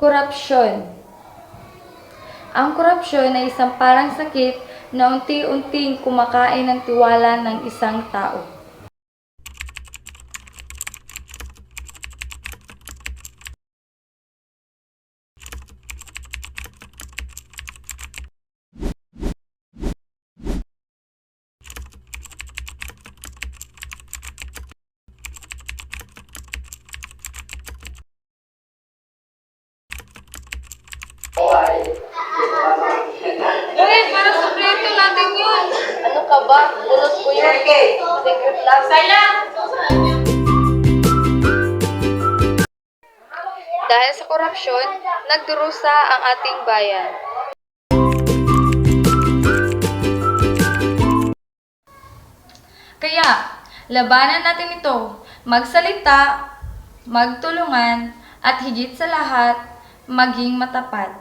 korupsyon. Ang korupsyon ay isang parang sakit na unti-unting kumakain ng tiwala ng isang tao. Ano ka ba? Bunot ko yun. Secret lang. Dahil sa korupsyon, nagdurusa ang ating bayan. Kaya, labanan natin ito. Magsalita, magtulungan, at higit sa lahat, maging matapat.